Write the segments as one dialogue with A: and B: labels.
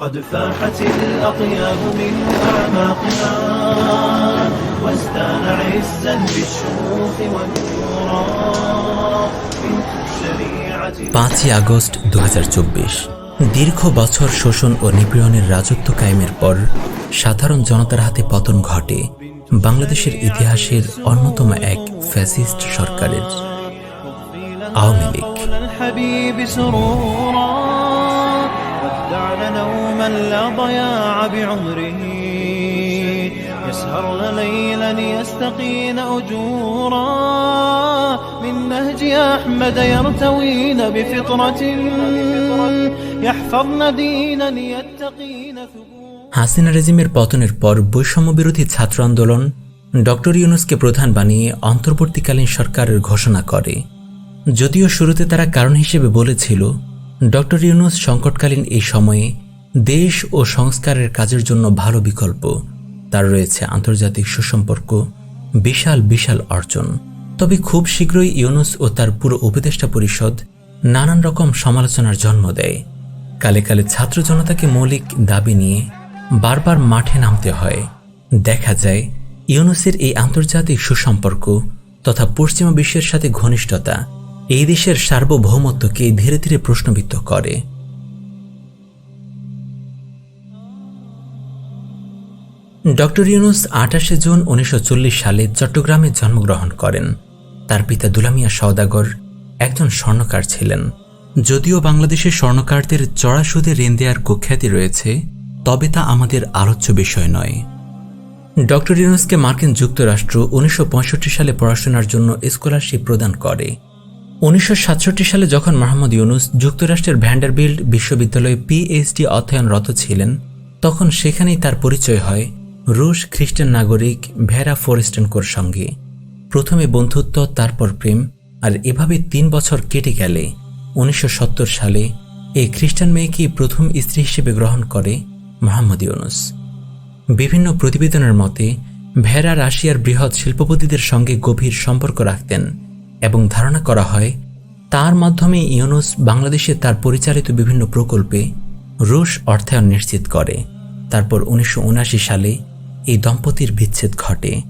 A: قد فاحت الأطياب من أعماقها وازدان عزا بالشموخ والنورا بنت الشريعة
B: পাঁচই আগস্ট দু দীর্ঘ বছর শোষণ ও নিপীড়নের রাজত্ব কায়েমের পর সাধারণ জনতার হাতে পতন ঘটে বাংলাদেশের ইতিহাসের অন্যতম এক ফ্যাসিস্ট সরকারের আওয়ামী লীগ
A: قول الحبيب سرورا ودعن نوما لا ضياع بعمره يسهرن ليلا يستقين أجورا من نهج أحمد يرتوين بفطرة يحفظن دينا يتقين ثبورا
B: হাসিনা রেজিমের পতনের পর বৈষম্য বিরোধী ছাত্র আন্দোলন ডক্টর ইউনুসকে প্রধান বানিয়ে অন্তর্বর্তীকালীন সরকারের ঘোষণা করে যদিও শুরুতে তারা কারণ হিসেবে বলেছিল ডক্টর ইউনুস সংকটকালীন এই সময়ে দেশ ও সংস্কারের কাজের জন্য ভালো বিকল্প। তার রয়েছে আন্তর্জাতিক সুসম্পর্ক, বিশাল বিশাল অর্জন। তবে খুব শীঘ্রই ইউনুস ও তার পুরো উপদেষ্টা পরিষদ নানান রকম সমালোচনার জন্ম দেয়। কালে কালে ছাত্র জনতাকে মৌলিক দাবি নিয়ে বারবার মাঠে নামতে হয়। দেখা যায়, ইউনুসের এই আন্তর্জাতিক সুসম্পর্ক তথা পশ্চিমা বিশ্বের সাথে ঘনিষ্ঠতা এই দেশের সার্বভৌমত্বকে ধীরে ধীরে প্রশ্নবিদ্ধ করে। ডক্টর ইউনুস আঠাশে জুন উনিশশো চল্লিশ সালে চট্টগ্রামে জন্মগ্রহণ করেন। তার পিতা দুলামিয়া সওদাগর একজন স্বর্ণকার ছিলেন। যদিও বাংলাদেশের স্বর্ণকারদের চড়া সুদে ঋণ দেওয়ার কুখ্যাতি রয়েছে, তবে তা আমাদের আলোচ্য বিষয় নয়। ডক্টর ইউনুসকে মার্কিন যুক্তরাষ্ট্র উনিশশো পঁয়ষট্টি সালে পড়াশোনার জন্য স্কলারশিপ প্রদান করে। উনিশশো সাতষট্টি সালে যখন মোহাম্মদ ইউনুস যুক্তরাষ্ট্রের ভ্যান্ডারবিল্ড বিশ্ববিদ্যালয়ে পিএইচডি অধ্যয়নরত ছিলেন, তখন সেখানেই তার পরিচয় হয় রুশ খ্রিস্টান নাগরিক ভেরা ফোরেস্টেনকোর সঙ্গে। প্রথমে বন্ধুত্ব, তারপর প্রেম, আর এভাবে তিন বছর কেটে গেলে উনিশশো সত্তর সালে এই খ্রিস্টান মেয়েকে প্রথম স্ত্রী হিসেবে গ্রহণ করে মোহাম্মদ ইউনুস। বিভিন্ন প্রতিবেদনের মতে, ভেরা রাশিয়ার বৃহৎ শিল্পপতিদের সঙ্গে গভীর সম্পর্ক রাখতেন এবং ধারণা করা হয়, তার মাধ্যমে ইউনুস বাংলাদেশে তার পরিচালিত বিভিন্ন প্রকল্পে রুশ অর্থায়ন নিশ্চিত করে। তারপর উনিশশো সালে এই দম্পতির বিচ্ছেদ ঘটে।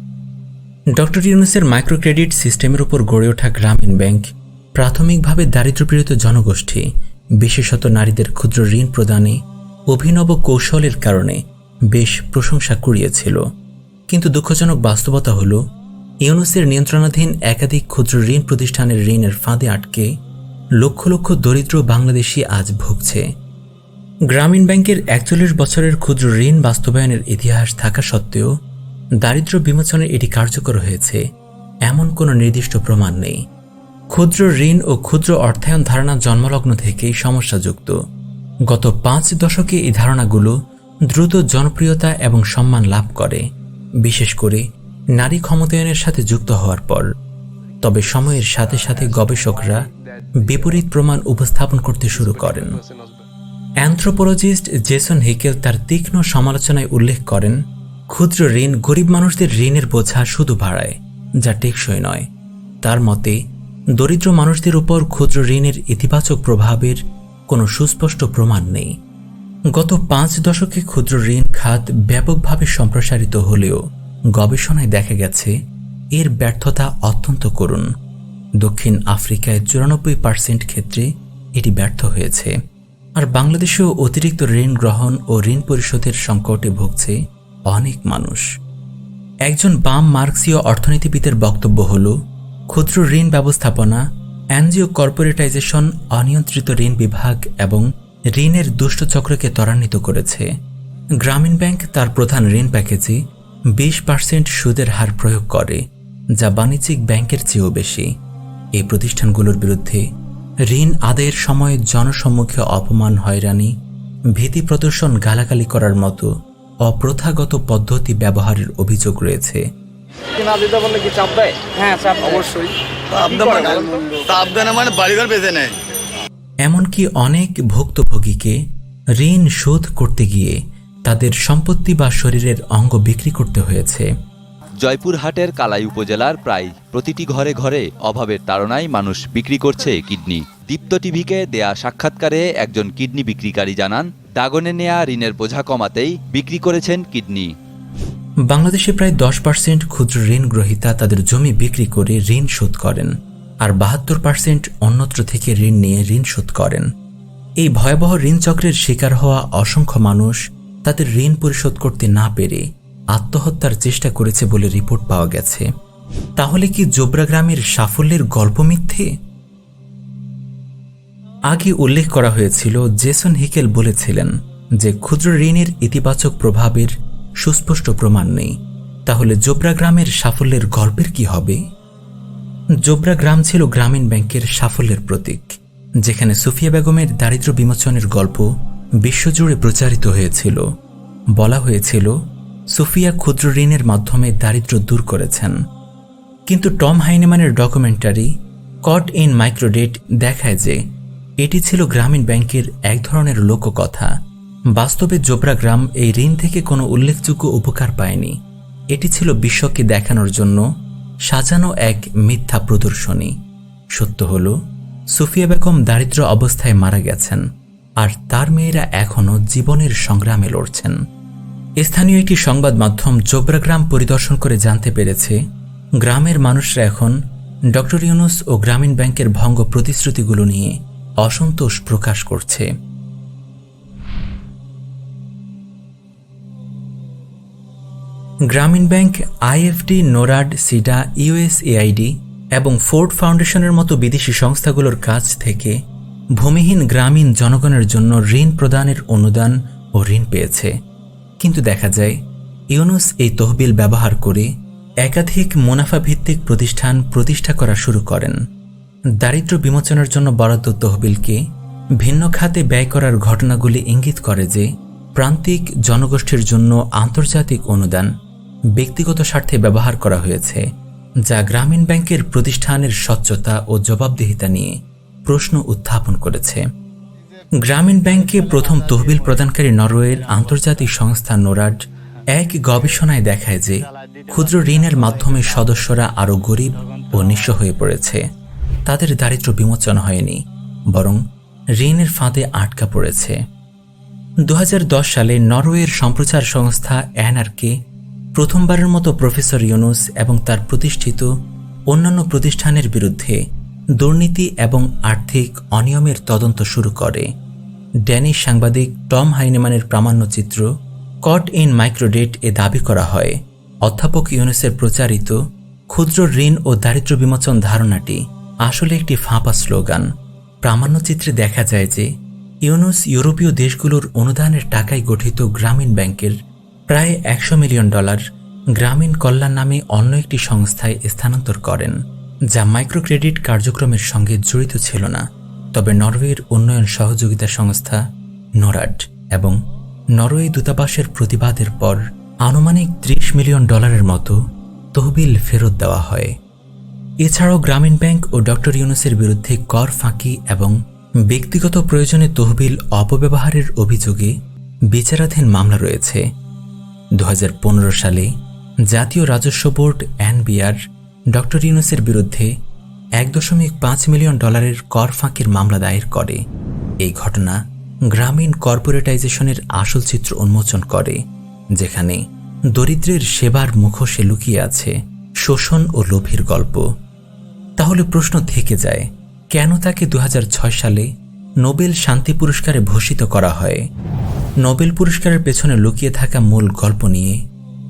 B: ডক্টর ইউনুসের মাইক্রোক্রেডিট সিস্টেমের উপর গড়ে ওঠা গ্রামীণ ব্যাংক প্রাথমিকভাবে দারিদ্র্যপীড়িত জনগোষ্ঠী, বিশেষত নারীদের ক্ষুদ্র ঋণ প্রদানে অভিনব কৌশলের কারণে বেশ প্রশংসা কুড়িয়েছিল। কিন্তু দুঃখজনক বাস্তবতা হল ইউনুসের নিয়ন্ত্রণাধীন একাধিক ক্ষুদ্র ঋণ প্রতিষ্ঠানের ঋণের ফাঁদে আটকে লক্ষ লক্ষ দরিদ্র বাংলাদেশি আজ ভুগছে। গ্রামীণ ব্যাংকের একচল্লিশ বছরের ক্ষুদ্র ঋণ বাস্তবায়নের ইতিহাস থাকা সত্ত্বেও দারিদ্র্য বিমোচনে এটি কার্যকর হয়েছে। এমন কোনো নির্দিষ্ট প্রমাণ নেই। ক্ষুদ্র ঋণ ও ক্ষুদ্র অর্থায়ন ধারণা জন্মলগ্ন থেকেই সমস্যাযুক্ত। গত পাঁচ দশকে এই ধারণাগুলো দ্রুত জনপ্রিয়তা এবং সম্মান লাভ করে। বিশেষ করে নারী ক্ষমতায়নের সাথে যুক্ত হওয়ার পর, তবে সময়ের সাথে সাথে গবেষকরা বিপরীত প্রমাণ উপস্থাপন করতে শুরু করেন। অ্যান্থ্রোপোলজিস্ট জেসন হিকেল তার তীক্ষ্ণ সমালোচনায় উল্লেখ করেন, ক্ষুদ্র ঋণ গরিব মানুষদের ঋণের বোঝা শুধু বাড়ায়, যা টেকসই নয়। তার মতে, দরিদ্র মানুষদের উপর ক্ষুদ্র ঋণের ইতিবাচক প্রভাবের কোনো সুস্পষ্ট প্রমাণ নেই। গত পাঁচ দশকে ক্ষুদ্র ঋণ খাত ব্যাপকভাবে সম্প্রসারিত হলেও গবেষণায় দেখা গেছে, এর ব্যর্থতা অত্যন্ত করুণ। দক্ষিণ আফ্রিকায় চুরানব্বই পার্সেন্ট ক্ষেত্রে এটি ব্যর্থ হয়েছে। আর বাংলাদেশেও অতিরিক্ত ঋণ গ্রহণ ও ঋণ পরিশোধের সংকটে ভুগছে অনেক মানুষ। একজন বাম মার্ক্সীয় অর্থনীতিবিদের বক্তব্য হল, ক্ষুদ্র ঋণ ব্যবস্থাপনা, এনজিও কর্পোরেটাইজেশন, অনিয়ন্ত্রিত ঋণ বিভাগ এবং ঋণের দুষ্ট চক্রকে ত্বরান্বিত করেছে। গ্রামীণ ব্যাংক তার প্রধান ঋণ প্যাকেজে বিশ পার্সেন্ট সুদের হার প্রয়োগ করে যা বাণিজ্যিক ব্যাংকের চেয়েও বেশি। এই প্রতিষ্ঠানগুলোর বিরুদ্ধে ঋণ আদায়ের সময় জনসম্মুখে অপমান হয়রানি ভীতি প্রদর্শন গালাগালি করার মতো অপ্রথাগত পদ্ধতি ব্যবহারের অভিযোগ রয়েছে।
C: হ্যাঁ
D: মানে? মানে বাড়িঘর বেঁচে নেয়।
B: এমনকি অনেক ভুক্তভোগীকে ঋণ শোধ করতে গিয়ে তাদের সম্পত্তি বা শরীরের অঙ্গ বিক্রি করতে হয়েছে।
E: জয়পুরহাটের কালাই উপজেলার প্রায় প্রতিটি ঘরে ঘরে অভাবের তাড়নায় মানুষ বিক্রি করছে কিডনি। দীপ্ত টিভিকে দেয়া সাক্ষাৎকারে একজন কিডনি বিক্রিকারী জানান দাগনে নেয়া ঋণের বোঝা কমাতেই বিক্রি করেছেন কিডনি।
B: বাংলাদেশে প্রায় দশ পার্সেন্ট ক্ষুদ্র ঋণ গ্রহীতা তাদের জমি বিক্রি করে ঋণ শোধ করেন আর বাহাত্তর পার্সেন্ট অন্যত্র থেকে ঋণ নিয়ে ঋণ শোধ করেন। এই ভয়াবহ ঋণ চক্রের শিকার হওয়া অসংখ্য মানুষ তাদের ঋণ পরিশোধ করতে না পেরে আত্মহত্যার চেষ্টা করেছে বলে রিপোর্ট পাওয়া গেছে। তাহলে কি জোবরা গ্রামের সাফল্যের গল্প মিথ্যে? আগে উল্লেখ করা হয়েছিল, জেসন হিকেল বলেছিলেন যে, ক্ষুদ্র ঋণের ইতিবাচক প্রভাবের সুস্পষ্ট প্রমাণ নেই। তাহলে জোবরা গ্রামের সাফল্যের গল্পের কি হবে? জোবরা গ্রাম ছিল গ্রামীণ ব্যাংকের সাফল্যের প্রতীক, যেখানে সুফিয়া বেগমের দারিদ্র্য বিমোচনের গল্প বিশ্বজুড়ে প্রচারিত হয়েছিল। বলা হয়েছিল, সুফিয়া ক্ষুদ্র ঋণের মাধ্যমে দারিদ্র্য দূর করেছেন। কিন্তু টম হাইনেমানের ডকুমেন্টারি, কট ইন মাইক্রোডেট, দেখায় যে, এটি ছিল গ্রামীণ ব্যাংকের এক ধরনের লোককথা। বাস্তবে জোবরা গ্রাম এই ঋণ থেকে কোনো উল্লেখযোগ্য উপকার পায়নি। এটি ছিল বিশ্বকে দেখানোর জন্য সাজানো এক মিথ্যা প্রদর্শনী। সত্য হল, সুফিয়া বেগম দারিদ্র অবস্থায় মারা গেছেন। আর তার মেয়েরা এখনও জীবনের সংগ্রামে লড়ছেন। স্থানীয় একটি সংবাদ মাধ্যম জোবরা গ্রাম পরিদর্শন করে জানতে পেরেছে, গ্রামের মানুষরা এখন ডক্টর ইউনুস ও গ্রামীণ ব্যাংকের ভঙ্গ প্রতিশ্রুতিগুলো নিয়ে অসন্তোষ প্রকাশ করছে। Grameen bank, IFD, NORAD, SIDA, USAID এবং ফোর্ড ফাউন্ডেশনের মতো বিদেশি সংস্থাগুলোর কাছ থেকে ভূমিহীন গ্রামীণ জনগণের জন্য ঋণ প্রদানের অনুদান ও ঋণ পেয়েছে। কিন্তু দেখা যায়, ইউনুস এই তহবিল ব্যবহার করে একাধিক মুনাফা ভিত্তিক প্রতিষ্ঠান প্রতিষ্ঠা করা শুরু করেন। দারিদ্র বিমোচনের জন্য বরাদ্দ তহবিলকে ভিন্ন খাতে ব্যয় করার ঘটনাগুলি ইঙ্গিত করে যে, প্রান্তিক জনগোষ্ঠীর জন্য আন্তর্জাতিক অনুদান ব্যক্তিগত স্বার্থে ব্যবহার করা হয়েছে, যা গ্রামীণ ব্যাংকের প্রতিষ্ঠানের স্বচ্ছতা ও জবাবদিহিতা নিয়ে। প্রশ্ন উত্থাপন করেছে। গ্রামীণ ব্যাংকে প্রথম তহবিল প্রদানকারী নরওয়ের আন্তর্জাতিক সংস্থা নোরাড এক গবেষণায় দেখায় যে ক্ষুদ্র ঋণের মাধ্যমে সদস্যরা আরও গরিব ও নিঃস্ব হয়ে পড়েছে। তাদের দারিদ্র বিমোচন হয়নি, বরং ঋণের ফাঁদে আটকা পড়েছে। দু হাজার দশ সালে নরওয়ের সম্প্রচার সংস্থা অ্যানআরকে প্রথমবারের মতো প্রফেসর ইউনুস এবং তার প্রতিষ্ঠিত অন্যান্য প্রতিষ্ঠানের বিরুদ্ধে দুর্নীতি এবং আর্থিক অনিয়মের তদন্ত শুরু করে। ড্যানিশ সাংবাদিক টম হাইনেমানের প্রামাণ্যচিত্র কট ইন মাইক্রোডেট এ দাবি করা হয়। অধ্যাপক ইউনুসের প্রচারিত ক্ষুদ্র ঋণ ও দারিদ্র বিমোচন ধারণাটি আসলে একটি ফাঁপা স্লোগান। প্রামাণ্যচিত্রে দেখা যায় যে ইউনুস ইউরোপীয় দেশগুলোর অনুদানের টাকায় গঠিত গ্রামীণ ব্যাংকের প্রায় একশো মিলিয়ন ডলার গ্রামীণ কল্যাণ নামে অন্য একটি সংস্থায় স্থানান্তর করেন। যা মাইক্রোক্রেডিট কার্যক্রমের সঙ্গে জড়িত ছিল না, তবে নরওয়ের উন্নয়ন সহযোগিতা সংস্থা নোরাড এবং নরওয়ে দূতাবাসের প্রতিবাদের পর আনুমানিক ত্রিশ মিলিয়ন ডলারের মতো তহবিল ফেরত দেওয়া হয়। এছাড়াও গ্রামীণ ব্যাংক ও ডক্টর ইউনুসের বিরুদ্ধে কর ফাঁকি এবং ব্যক্তিগত প্রয়োজনে তহবিল অপব্যবহারের অভিযোগে বিচারাধীন মামলা রয়েছে। দু হাজার পনেরো সালে জাতীয় রাজস্ব বোর্ড এনবিআর ডক্টর ইউনুসের বিরুদ্ধে এক দশমিক পাঁচ মিলিয়ন ডলারের কর ফাঁকির মামলা দায়ের করে। এই ঘটনা গ্রামীণ কর্পোরেটাইজেশনের আসল চিত্র উন্মোচন করে, যেখানে দরিদ্রের সেবার মুখোশে লুকিয়ে আছে শোষণ ও লোভের গল্প। তাহলে প্রশ্ন থেকে যায়, কেন তাকে দু হাজার ছয় সালে নোবেল শান্তি পুরস্কারে ভূষিত করা হয়? নোবেল পুরস্কারের পেছনে লুকিয়ে থাকা মূল গল্প নিয়ে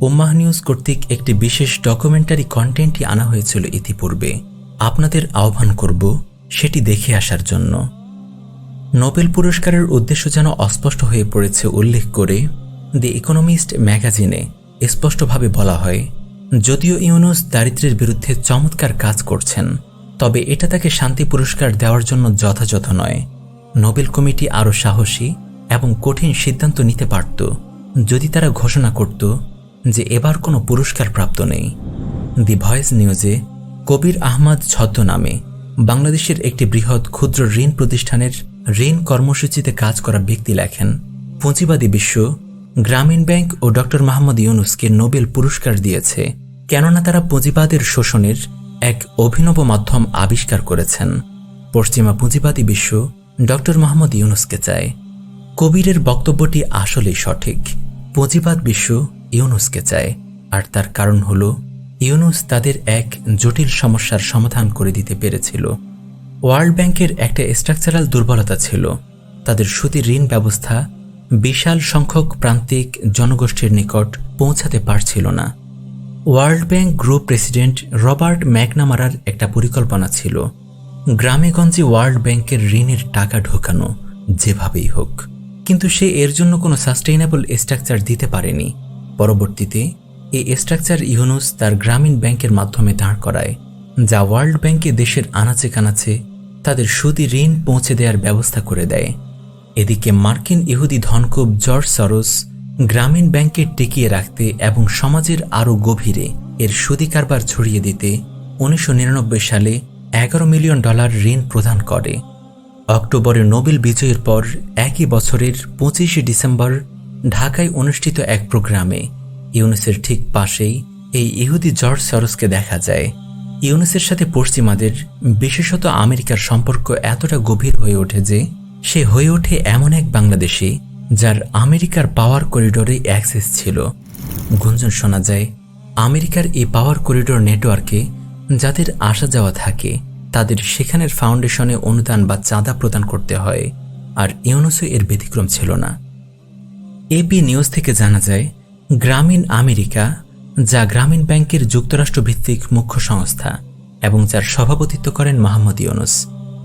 B: উম্মাহ নিউজ কর্তৃক একটি বিশেষ ডকুমেন্টারি কন্টেন্টই আনা হয়েছিল ইতিপূর্বে। আপনাদের আহ্বান করব সেটি দেখে আসার জন্য। নোবেল পুরস্কারের উদ্দেশ্য যেন অস্পষ্ট হয়ে পড়েছে উল্লেখ করে দি ইকোনমিস্ট ম্যাগাজিনে স্পষ্টভাবে বলা হয়, যদিও ইউনুস দারিদ্রের বিরুদ্ধে চমৎকার কাজ করছেন, তবে এটা তাকে শান্তি পুরস্কার দেওয়ার জন্য যথাযথ নয়। নোবেল কমিটি আরও সাহসী এবং কঠিন সিদ্ধান্ত নিতে পারত। যদি তারা ঘোষণা করত যে এবার কোনো পুরস্কার প্রাপ্ত নেই। দি ভয়েস নিউজে কবির আহমদ ছদ্মনামে বাংলাদেশের একটি বৃহৎ ক্ষুদ্র ঋণ প্রতিষ্ঠানের ঋণ কর্মসূচিতে কাজ করা ব্যক্তি লেখেন, পুঁজিবাদী বিশ্ব গ্রামীণ ব্যাংক ও ডক্টর মাহমুদ ইউনুসকে নোবেল পুরস্কার দিয়েছে, কেননা তারা পুঁজিবাদের শোষণের এক অভিনব মাধ্যম আবিষ্কার করেছেন। পশ্চিমা পুঁজিবাদী বিশ্ব ডক্টর মোহাম্মদ ইউনুসকে চায়। কবিরের বক্তব্যটি আসলেই সঠিক, পুঁজিবাদ বিশ্ব ইউনুসকে চায়। আর তার কারণ হল, ইউনুস তাদের এক জটিল সমস্যার সমাধান করে দিতে পেরেছিল। ওয়ার্ল্ড ব্যাংকের একটা স্ট্রাকচারাল দুর্বলতা ছিল। তাদের সুদী ঋণ ব্যবস্থা বিশাল সংখ্যক প্রান্তিক জনগোষ্ঠীর নিকট পৌঁছাতে পারছিল না। World Bank Group president Robert ম্যাকনামারার একটা পরিকল্পনা ছিল। গ্রামেগঞ্জে ওয়ার্ল্ড ব্যাংকের ঋণের টাকা ঢোকানো, যেভাবেই হোক। কিন্তু সে এর জন্য কোনো সাস্টেইনেবল স্ট্রাকচার দিতে পারেনি। পরবর্তীতে, এই স্ট্রাকচার ইউনুস তার গ্রামীণ ব্যাংকের মাধ্যমে দাঁড় করায়, যা ওয়ার্ল্ড ব্যাংকে দেশের আনাচে কানাচে তাদের সুদি ঋণ পৌঁছে দেওয়ার ব্যবস্থা করে দেয়। এদিকে মার্কিন ইহুদি ধনকুব জর্জ সরোস গ্রামীণ ব্যাংকে টিকিয়ে রাখতে এবং সমাজের আরও গভীরে এর সুদী কারবার ছড়িয়ে দিতে উনিশশো নিরানব্বই সালে এগারো মিলিয়ন ডলার ঋণ প্রদান করে। অক্টোবরে নোবেল বিজয়ের পর একই বছরের পঁচিশে ডিসেম্বর ঢাকায় অনুষ্ঠিত এক প্রোগ্রামে ইউনুসের ঠিক পাশেই এই ইহুদি জর্জ সরসকে দেখা যায়। ইউনুসের সাথে পশ্চিমাদের, বিশেষত আমেরিকার সম্পর্ক এতটা গভীর হয়ে ওঠে যে, সে হয়ে ওঠে এমন এক বাংলাদেশি যার আমেরিকার পাওয়ার করিডোরে অ্যাক্সেস ছিল। গুঞ্জন শোনা যায়, আমেরিকার এই পাওয়ার করিডোর নেটওয়ার্কে যাদের আসা যাওয়া থাকে, তাদের সেখানের ফাউন্ডেশনে অনুদান বা চাঁদা প্রদান করতে হয়, আর ইউনুসও এর ব্যতিক্রম ছিল না। এপি নিউজ থেকে জানা যায়, গ্রামীণ আমেরিকা, যা গ্রামীণ ব্যাংকের যুক্তরাষ্ট্র ভিত্তিক মুখ্য সংস্থা এবং যার সভাপতিত্ব করেন মাহমুদ ইউনুস,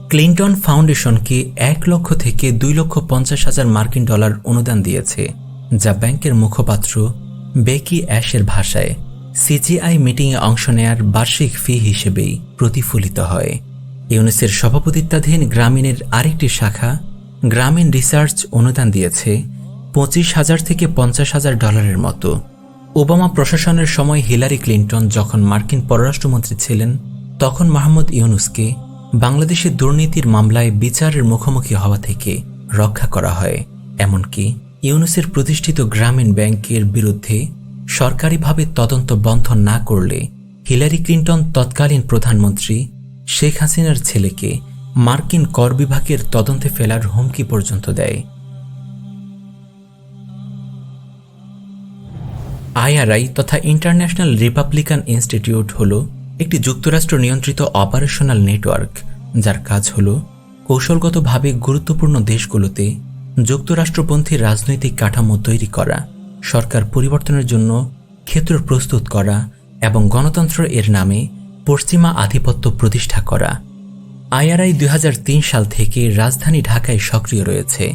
B: ক্লিন্টন ফাউন্ডেশনকে এক লক্ষ থেকে দুই লক্ষ পঞ্চাশ হাজার মার্কিন ডলার অনুদান দিয়েছে, যা ব্যাংকের মুখপাত্র বেকি অ্যাশের ভাষায় সিজিআই মিটিংয়ে অংশ নেয়ার বার্ষিক ফি হিসেবেই প্রতিফলিত হয়। ইউনিসের সভাপতিত্বাধীন গ্রামীণের আরেকটি শাখা গ্রামীণ রিসার্চ অনুদান দিয়েছে পঁচিশ হাজার থেকে পঞ্চাশ হাজার ডলারের মতো। ওবামা প্রশাসনের সময় হিলারি ক্লিন্টন যখন মার্কিন পররাষ্ট্রমন্ত্রী ছিলেন, তখন মাহমুদ ইউনুসকে বাংলাদেশের দুর্নীতির মামলায় বিচারের মুখোমুখি হওয়া থেকে রক্ষা করা হয়। এমনকি ইউনুসের প্রতিষ্ঠিত গ্রামীণ ব্যাংকের বিরুদ্ধে সরকারিভাবে তদন্ত বন্ধ না করলে হিলারি ক্লিন্টন তৎকালীন প্রধানমন্ত্রী শেখ হাসিনার ছেলেকে মার্কিন কর বিভাগের তদন্তে ফেলার হুমকি পর্যন্ত দেয়। আইআরআই তথা ইন্টারন্যাশনাল রিপাবলিকান ইনস্টিটিউট হল একটি যুক্তরাষ্ট্র নিয়ন্ত্রিত অপারেশনাল নেটওয়ার্ক, যার কাজ হল কৌশলগতভাবে গুরুত্বপূর্ণ দেশগুলোতে যুক্তরাষ্ট্রপন্থী রাজনৈতিক কাঠামো তৈরি করা, সরকার পরিবর্তনের জন্য ক্ষেত্র প্রস্তুত করা এবং গণতন্ত্র এর নামে পশ্চিমা আধিপত্য প্রতিষ্ঠা করা। আইআরআই দু হাজার তিন সাল থেকে রাজধানী ঢাকায় সক্রিয় রয়েছে।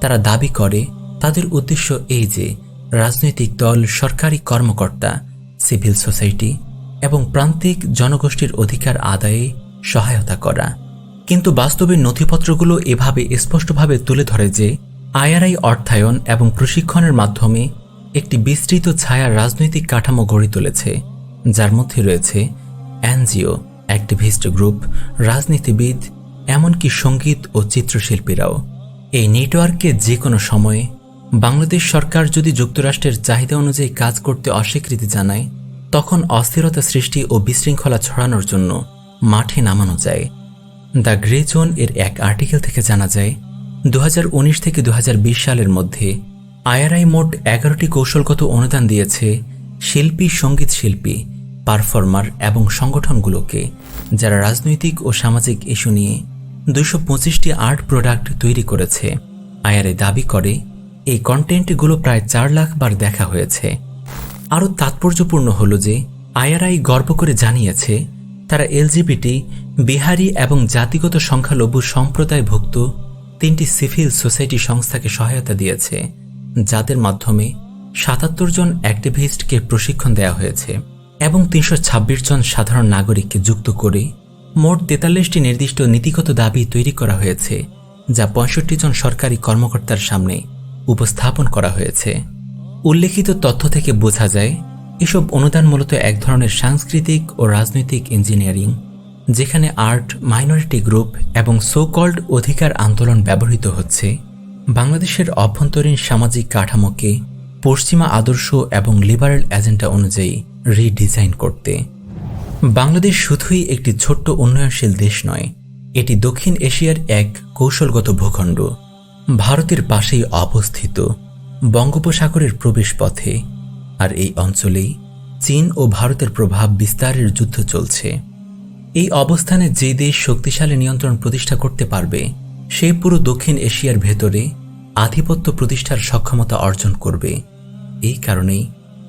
B: তারা দাবি করে, তাদের উদ্দেশ্য এই যে রাজনৈতিক দল, সরকারি কর্মকর্তা, সিভিল সোসাইটি এবং প্রান্তিক জনগোষ্ঠীর অধিকার আদায়ে সহায়তা করা। কিন্তু বাস্তবে নথিপত্রগুলো এভাবে স্পষ্টভাবে তুলে ধরে যে আইআরআই অর্থায়ন এবং প্রশিক্ষণের মাধ্যমে একটি বিস্তৃত ছায়া রাজনৈতিক কাঠামো গড়ে তুলেছে, যার মধ্যে রয়েছে এনজিও, অ্যাক্টিভিস্ট গ্রুপ, রাজনীতিবিদ, এমনকি সংগীত ও চিত্রশিল্পীরাও। এই নেটওয়ার্কে যে কোনো সময়ে বাংলাদেশ সরকার যদি যুক্তরাষ্ট্রের চাহিদা অনুযায়ী কাজ করতে অস্বীকৃতি জানায়, তখন অস্থিরতা সৃষ্টি ও বিশৃঙ্খলা ছড়ানোর জন্য মাঠে নামানো যায়। দ্য গ্রে জোন এর এক আর্টিকেল থেকে জানা যায় দু হাজার উনিশ থেকে দু হাজার বিশ সালের মধ্যে আইআরআই মোট এগারোটি কৌশলগত অনুদান দিয়েছে শিল্পী, সংগীত শিল্পী, পারফর্মার এবং সংগঠনগুলোকে, যারা রাজনৈতিক ও সামাজিক ইস্যু নিয়ে দুশো পঁচিশটি আর্ট প্রোডাক্ট তৈরি করেছে। আইআরআই দাবি করে এই কন্টেন্টগুলো প্রায় চার লাখ বার দেখা হয়েছে। আরও তাৎপর্যপূর্ণ হল যে, আইআরআই গর্ব করে জানিয়েছে, তারা এলজিবিটি, বিহারি এবং জাতিগত সংখ্যালঘু সম্প্রদায়ভুক্ত তিনটি সিভিল সোসাইটি সংস্থাকে সহায়তা দিয়েছে, যাদের মাধ্যমে সাতাত্তর জন অ্যাক্টিভিস্টকে প্রশিক্ষণ দেওয়া হয়েছে এবং তিনশো ছাব্বিশ জন সাধারণ নাগরিককে যুক্ত করে মোট তেতাল্লিশটি নির্দিষ্ট নীতিগত দাবি তৈরি করা হয়েছে, যা পঁয়ষট্টি জন সরকারি কর্মকর্তার সামনে উপস্থাপন করা হয়েছে। উল্লেখিত তথ্য থেকে বোঝা যায়, এসব অনুদান মূলত এক ধরনের সাংস্কৃতিক ও রাজনৈতিক ইঞ্জিনিয়ারিং, যেখানে আর্ট, মাইনরিটি গ্রুপ এবং সো কল্ড অধিকার আন্দোলন ব্যবহৃত হচ্ছে। বাংলাদেশের অভ্যন্তরীণ সামাজিক কাঠামোকে পশ্চিমা আদর্শ এবং লিবারেল এজেন্ডা অনুযায়ী রিডিজাইন করতে। বাংলাদেশ শুধুই একটি ছোট্ট উন্নয়নশীল দেশ নয়, এটি দক্ষিণ এশিয়ার এক কৌশলগত ভূখণ্ড। ভারতের পাশেই অবস্থিত বঙ্গোপসাগরের প্রবেশপথে, আর এই অঞ্চলেই চীন ও ভারতের প্রভাব বিস্তারের যুদ্ধ চলছে। এই অবস্থানে যে দেশ শক্তিশালী নিয়ন্ত্রণ প্রতিষ্ঠা করতে পারবে, সে পুরো দক্ষিণ এশিয়ার ভেতরে আধিপত্য প্রতিষ্ঠার সক্ষমতা অর্জন করবে। এই কারণেই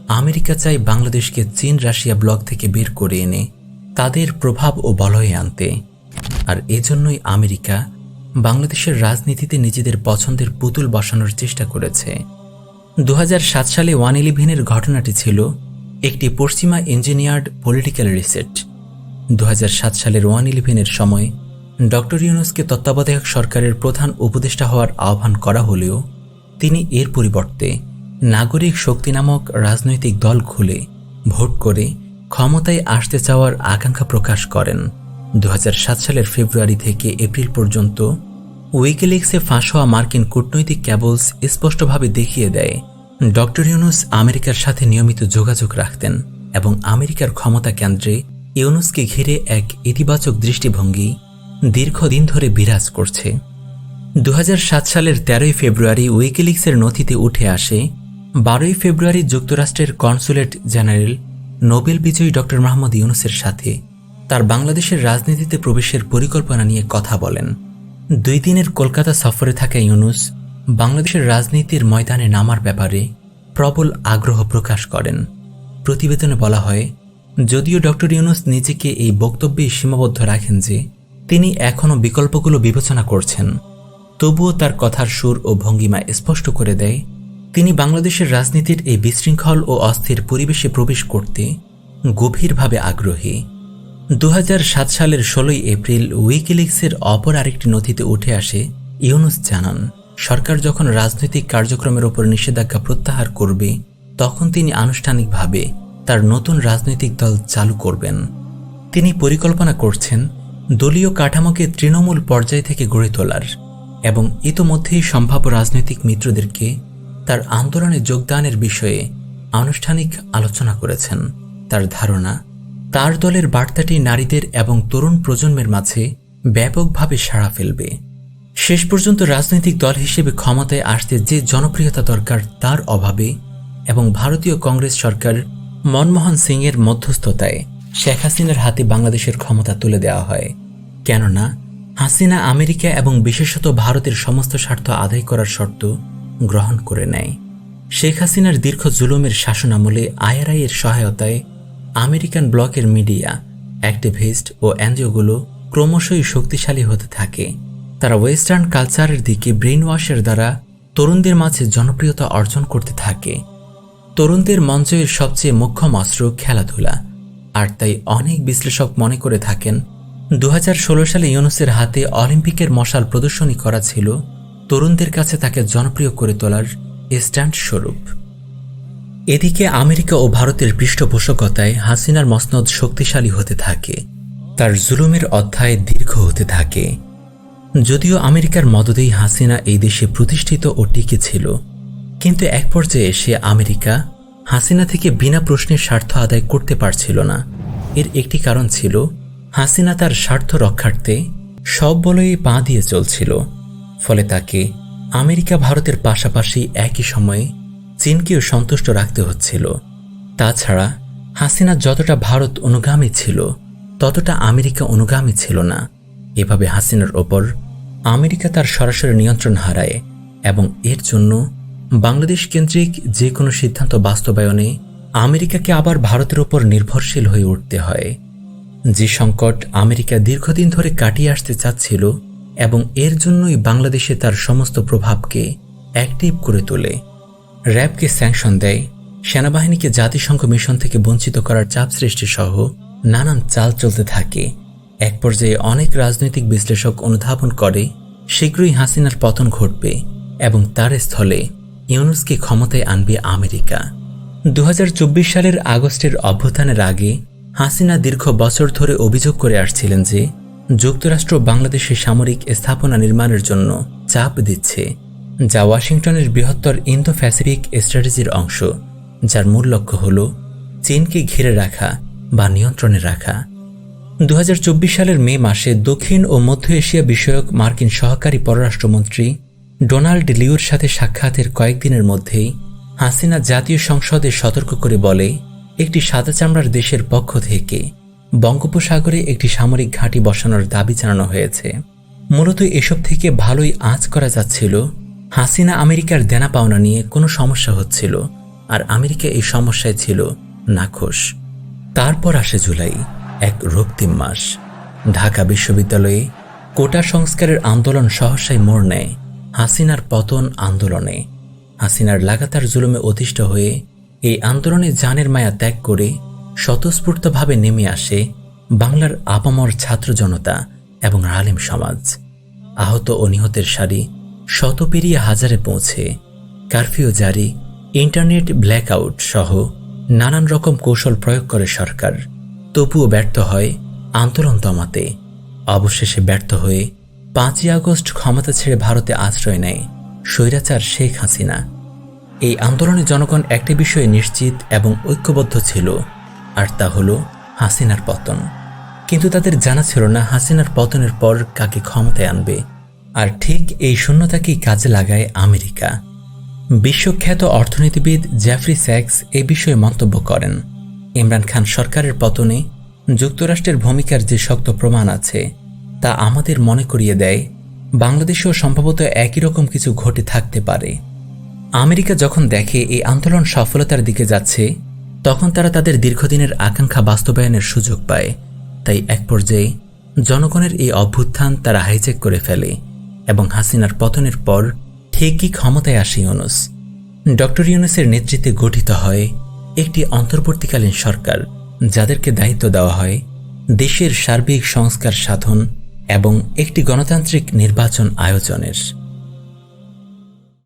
B: আমেরিকা চায় বাংলাদেশকে চীন রাশিয়া ব্লক থেকে বের করে এনে তাদের প্রভাব ও বলয়ে আনতে। আর এজন্যই আমেরিকা বাংলাদেশের রাজনীতিতে নিজেদের পছন্দের পুতুল বসানোর চেষ্টা করেছে। দু হাজার সাত সালে ওয়ান ইলেভেনের ঘটনাটি ছিল একটি পশ্চিমা ইঞ্জিনিয়ার্ড পলিটিক্যাল রিসেট। দু হাজার সাত সালের ওয়ান ইলেভেনের সময় ডক্টর ইউনুসকে তত্ত্বাবধায়ক সরকারের প্রধান উপদেষ্টা হওয়ার আহ্বান করা হলেও তিনি এর পরিবর্তে নাগরিক শক্তি নামক রাজনৈতিক দল খুলে ভোট করে ক্ষমতায় আসতে চাওয়ার আকাঙ্ক্ষা প্রকাশ করেন। দু হাজার সাত সালের ফেব্রুয়ারি থেকে এপ্রিল পর্যন্ত উইকিলিক্সে ফাঁস হওয়া মার্কিন কূটনৈতিক ক্যাবলস স্পষ্টভাবে দেখিয়ে দেয়, ডক্টর ইউনুস আমেরিকার সাথে নিয়মিত যোগাযোগ রাখতেন এবং আমেরিকার ক্ষমতা কেন্দ্রে ইউনুসকে ঘিরে এক ইতিবাচক দৃষ্টিভঙ্গি দীর্ঘদিন ধরে বিরাজ করছে। দু হাজার সাত সালের তেরোই ফেব্রুয়ারি উইকিলিক্সের নথিতে উঠে আসে, বারোই ফেব্রুয়ারি যুক্তরাষ্ট্রের কনসুলেট জেনারেল, নোবেল বিজয়ী ডক্টর মাহমুদ ইউনুসের সাথে তার বাংলাদেশের রাজনীতিতে প্রবেশের পরিকল্পনা নিয়ে কথা বলেন। দুই দিনের কলকাতা সফরে থাকা ইউনুস বাংলাদেশের রাজনীতির ময়দানে নামার ব্যাপারে প্রবল আগ্রহ প্রকাশ করেন। প্রতিবেদনে বলা হয়, যদিও ডক্টর ইউনুস নিজেকে এই বক্তব্যে সীমাবদ্ধ রাখেন যে, তিনি এখনও বিকল্পগুলো বিবেচনা করছেন। তবুও তার কথার সুর ও ভঙ্গিমা স্পষ্ট করে দেয়, তিনি বাংলাদেশের রাজনীতির এই বিশৃঙ্খল ও অস্থির পরিবেশে প্রবেশ করতে গভীরভাবে আগ্রহী। দু হাজার সাত সালের ষোলোই এপ্রিল উইকিলিক্সের অপর আরেকটি নথিতে উঠে আসে, ইউনুস জানান, সরকার যখন রাজনৈতিক কার্যক্রমের ওপর নিষেধাজ্ঞা প্রত্যাহার করবে, তখন তিনি আনুষ্ঠানিকভাবে তার নতুন রাজনৈতিক দল চালু করবেন। তিনি পরিকল্পনা করছেন দলীয় কাঠামোকে তৃণমূল পর্যায় থেকে গড়ে তোলার এবং ইতোমধ্যেই সম্ভাব্য রাজনৈতিক মিত্রদেরকে তার আন্দোলনে যোগদানের বিষয়ে আনুষ্ঠানিক আলোচনা করেছেন। তার ধারণা তার দলের বার্তাটি নারীদের এবং তরুণ প্রজন্মের মাঝে ব্যাপকভাবে সাড়া ফেলবে। শেষ পর্যন্ত রাজনৈতিক দল হিসেবে ক্ষমতায় আসতে যে জনপ্রিয়তা দরকার তার অভাবে এবং ভারতীয় কংগ্রেস সরকার মনমোহন সিংয়ের মধ্যস্থতায় শেখ হাসিনার হাতে বাংলাদেশের ক্ষমতা তুলে দেওয়া হয়। কেননা, হাসিনা আমেরিকা এবং বিশেষত ভারতের সমস্ত স্বার্থ আদায় করার শর্ত গ্রহণ করে নেয়। শেখ হাসিনার দীর্ঘ জুলুমের শাসনামলে আইআরআই এর সহায়তায় আমেরিকান ব্লকের মিডিয়া, অ্যাক্টিভিস্ট ও এনজিওগুলো ক্রমশই শক্তিশালী হতে থাকে। তারা ওয়েস্টার্ন কালচারের দিকে ব্রেন ওয়াশের দ্বারা তরুণদের মাঝে জনপ্রিয়তা অর্জন করতে থাকে। তরুণদের মঞ্চের সবচেয়ে মুখ্যম অস্ত্র খেলাধুলা। আর তাই অনেক বিশ্লেষক মনে করে থাকেন দু হাজার ষোলো সালে ইউনুসের হাতে অলিম্পিকের মশাল প্রদর্শনী করা ছিল তরুণদের কাছে তাকে জনপ্রিয় করে তোলার স্ট্যান্ড স্বরূপ। এদিকে আমেরিকা ও ভারতের পৃষ্ঠপোষকতায় হাসিনার মসনদ শক্তিশালী হতে থাকে। তার জুলুমের অধ্যায় দীর্ঘ হতে থাকে। যদিও আমেরিকার মদদেই হাসিনা এই দেশে প্রতিষ্ঠিত ও টিকে ছিল, কিন্তু এক পর্যায়ে এসে আমেরিকা হাসিনা থেকে বিনা প্রশ্নের স্বার্থ আদায় করতে পারছিল না। এর একটি কারণ ছিল, হাসিনা তার স্বার্থ রক্ষার্থে সব বলয়ে পা দিয়ে চলছিল, ফলে তাকে আমেরিকা ভারতের পাশাপাশি একই সময়ে চীনকেও সন্তুষ্ট রাখতে হচ্ছিল। তাছাড়া হাসিনা যতটা ভারত অনুগামী ছিল, ততটা আমেরিকা অনুগামী ছিল না। এভাবে হাসিনার ওপর আমেরিকা তার সরাসরি নিয়ন্ত্রণ হারায় এবং এর জন্য বাংলাদেশ কেন্দ্রিক যে কোনো সিদ্ধান্ত বাস্তবায়নে আমেরিকাকে আবার ভারতের ওপর নির্ভরশীল হয়ে উঠতে হয়। যে সংকট আমেরিকা দীর্ঘদিন ধরে কাটিয়ে আসতে চাচ্ছিল এবং এর জন্যই বাংলাদেশে তার সমস্ত প্রভাবকে অ্যাক্টিভ করে তোলে। র্যাবকে স্যাংশন দেয়। সেনাবাহিনীকে জাতিসংঘ মিশন থেকে বঞ্চিত করার চাপ সৃষ্টি সহ নানান চাল চলতে থাকে। এক পর্যায়ে অনেক রাজনৈতিক বিশ্লেষক অনুধাবন করে, শীঘ্রই হাসিনার পতন ঘটবে এবং তার স্থলে ইউনুসকে ক্ষমতায় আনবে আমেরিকা। দু হাজার চব্বিশ সালের আগস্টের অভ্যুত্থানের আগে হাসিনা দীর্ঘ বছর ধরে অভিযোগ করে আসছিলেন যে, যুক্তরাষ্ট্র বাংলাদেশে সামরিক স্থাপনা নির্মাণের জন্য চাপ দিচ্ছে। যা ওয়াশিংটনের বৃহত্তর ইন্দো প্যাসিফিক স্ট্র্যাটেজির অংশ, যার মূল লক্ষ্য হল চীনকে ঘিরে রাখা বা নিয়ন্ত্রণে রাখা। দু হাজার চব্বিশ সালের মে মাসে দক্ষিণ ও মধ্য এশিয়া বিষয়ক মার্কিন সহকারী পররাষ্ট্রমন্ত্রী ডোনাল্ড লিউর সাথে সাক্ষাতের কয়েকদিনের মধ্যেই হাসিনা জাতীয় সংসদে সতর্ক করে বলে, একটি সাদা চামড়ার দেশের পক্ষ থেকে বঙ্গোপসাগরে একটি সামরিক ঘাঁটি বসানোর দাবি জানানো হয়েছে। মূলত এসব থেকে ভালোই আঁচ করা যাচ্ছিল হাসিনা আমেরিকার দেনা পাওনা নিয়ে কোনো সমস্যা হচ্ছিল, আর আমেরিকা এই সমস্যায় ছিল নাখোশ। তারপর আসে জুলাই, এক রক্তিম মাস। ঢাকা বিশ্ববিদ্যালয়ে কোটা সংস্কারের আন্দোলন সহসায় মোড় নেয় হাসিনার পতন আন্দোলনে। হাসিনার লাগাতার জুলুমে অতিষ্ঠ হয়ে এই আন্দোলনে জানের মায়া ত্যাগ করে স্বতঃস্ফূর্তভাবে নেমে আসে বাংলার আপামর ছাত্র জনতা এবং আলেম সমাজ। আহত ও নিহতের সারি শত পেরিয়ে হাজারে পৌঁছে, কারফিউ জারি, ইন্টারনেট ব্ল্যাকআউট সহ নানান রকম কৌশল প্রয়োগ করে সরকার। তবুও ব্যর্থ হয় আন্দোলন দমাতে। অবশেষে ব্যর্থ হয়ে পাঁচই আগস্ট ক্ষমতা ছেড়ে ভারতে আশ্রয় নেয় স্বৈরাচার শেখ হাসিনা। এই আন্দোলনে জনগণ একটি বিষয়ে নিশ্চিত এবং ঐক্যবদ্ধ ছিল, আর তা হল হাসিনার পতন। কিন্তু তাদের জানা ছিল না হাসিনার পতনের পর কাকে ক্ষমতায় আনবে। আর ঠিক এই শূন্যতাকেই কাজে লাগায় আমেরিকা? বিশ্বখ্যাত অর্থনীতিবিদ জ্যাফরি স্যাক্স এ বিষয়ে মন্তব্য করেন। ইমরান খান সরকারের পতনে যুক্তরাষ্ট্রের ভূমিকার যে শক্ত প্রমাণ আছে, তা আমাদের মনে করিয়ে দেয়, বাংলাদেশেও সম্ভবত একই রকম কিছু ঘটে থাকতে পারে। আমেরিকা যখন দেখে এই আন্দোলন সফলতার দিকে যাচ্ছে, তখন তারা তাদের দীর্ঘদিনের আকাঙ্ক্ষা বাস্তবায়নের সুযোগ পায়। তাই এক পর্যায়ে জনগণের এই অভ্যুত্থান তারা হাইজ্যাক করে ফেলে। এবং হাসিনার পতনের পর ঠিকই ক্ষমতায় আসে ইউনুস। ডক্টর ইউনুসের নেতৃত্বে গঠিত হয় একটি অন্তর্বর্তীকালীন সরকার, যাদেরকে দায়িত্ব দেওয়া হয় দেশের সার্বিক সংস্কার সাধন এবং একটি গণতান্ত্রিক নির্বাচন আয়োজনের।